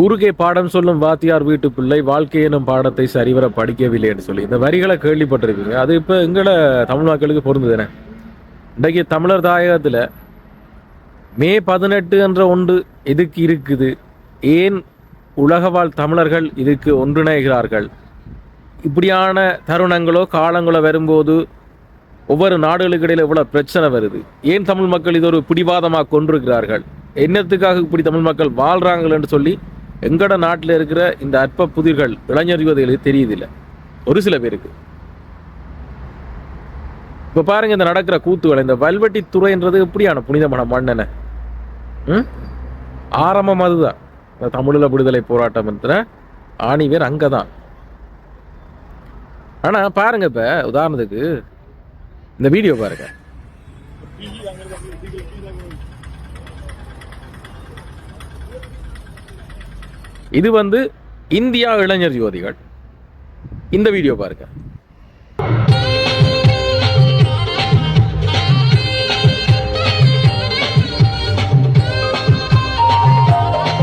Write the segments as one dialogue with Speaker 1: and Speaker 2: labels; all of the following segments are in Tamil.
Speaker 1: ஊருக்கே பாடம் சொல்லும் வாத்தியார் வீட்டு பிள்ளை வாழ்க்கை எனும் பாடத்தை சரிவர படிக்கவில்லைன்னு சொல்லி. இந்த வரிகளை கேள்விப்பட்டிருப்பீங்க. அது இப்போ எங்களை தமிழ் மக்களுக்கு பொருந்ததுனே இன்றைக்கு தமிழர் தாயகத்தில் மே பதினெட்டு என்ற ஒன்று எதுக்கு இருக்குது? ஏன் உலகவாழ் தமிழர்கள் இதுக்கு ஒன்றிணைகிறார்கள்? இப்படியான தருணங்களோ காலங்களோ வரும்போது ஒவ்வொரு நாடுகளுக்கு இடையில் இவ்வளோ பிரச்சனை வருது? ஏன் தமிழ் மக்கள் இது ஒரு பிடிவாதமாக கொண்டிருக்கிறார்கள் என்னத்துக்காக இப்படி தமிழ் மக்கள் வாழ்கிறாங்களேன்னு சொல்லி எங்கட நாட்டில் இருக்கிற இந்த அற்ப புதிர்கள் இளைஞர் யுவதிகளுக்கு தெரியுதில்லை. ஒரு சில பேருக்கு. இப்ப பாருங்க இந்த நடக்கிற கூத்துகளை இந்த வல்வெட்டி துறைன்றது எப்படியான புனிதமான மண்ணென ம்? ஆரம்பம் அதுதான். இந்த தமிழில் விடுதலை போராட்டம் ஆணிவேர் அங்கதான். ஆனா பாருங்க இப்ப உதாரணத்துக்கு இந்த வீடியோ பாருங்க. இது வந்து இந்தியா இளைஞர் ஜோதிகள். இந்த வீடியோ பாருங்க.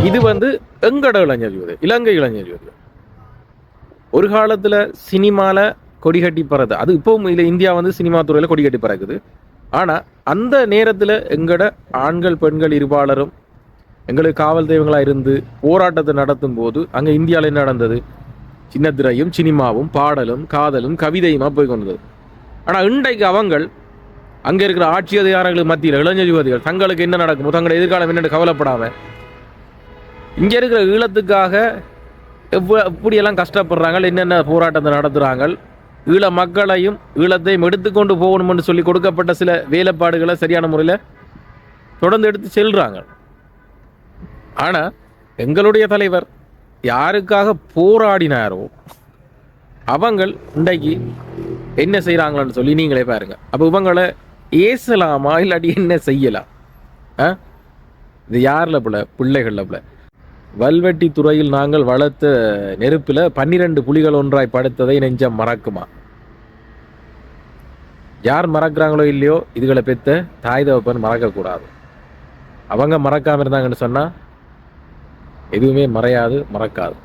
Speaker 1: இது வந்து எங்கட இளைஞர் ஜோதி இலங்கை இளைஞர் ஜோதி. ஒரு காலத்தில் சினிமாவில் கொடி கட்டி பறது அது இப்போவும் இல்லை இந்தியா வந்து சினிமா துறையில் கொடி கட்டி பறக்குது. ஆனால் அந்த நேரத்தில் எங்கட ஆண்கள் பெண்கள் இருபாலரும் எங்களுக்கு காவல் தெய்வங்களாக இருந்து போராட்டத்தை நடத்தும் போது அங்கே இந்தியாவில் என்ன நடந்தது? சின்னத்திரையும் சினிமாவும் பாடலும் காதலும் கவிதையுமா போய் கொண்டது. ஆனால் இன்றைக்கு அவங்கள் அங்கே இருக்கிற ஆட்சி அதிகாரிகளுக்கு மத்தியில் இளைஞர் யுவதிகள் தங்களுக்கு என்ன நடக்குமோ தங்களோட எதிர்காலம் என்னென்னு கவலைப்படாமல் இங்கே இருக்கிற ஈழத்துக்காக எவ்வளோ எப்படியெல்லாம் கஷ்டப்படுறாங்க என்னென்ன போராட்டத்தை நடத்துகிறாங்க ஈழ மக்களையும் ஈழத்தையும் எடுத்துக்கொண்டு போகணும்னு சொல்லி கொடுக்கப்பட்ட சில வேலைப்பாடுகளை சரியான முறையில் தொடர்ந்து எடுத்து செல்கிறாங்க ஆனால் எங்களுடைய தலைவர் யாருக்காக போராடினாரோ அவங்கள் இன்றைக்கு என்ன செய்கிறாங்களான்னு சொல்லி நீங்களே பாருங்கள் அப்போ இவங்களை ஏசலாமா இல்லாட்டி என்ன செய்யலாம்? ஆ? இது யாரில் பிள்ளை பிள்ளைகளில் பிள்ளை வல்வெட்டி துறையில் நாங்கள் வளர்த்த நெருப்பில் பன்னிரண்டு புலிகள் ஒன்றாய் படுத்ததை நெஞ்சம் மறக்குமா? யார் மறக்கிறாங்களோ இல்லையோ இதுகளை பெற்ற தாய் தகப்பன் மறக்கக்கூடாது. அவங்க மறக்காமல் இருந்தாங்கன்னு சொன்னால் எதுவுமே மறையாது மறக்காது.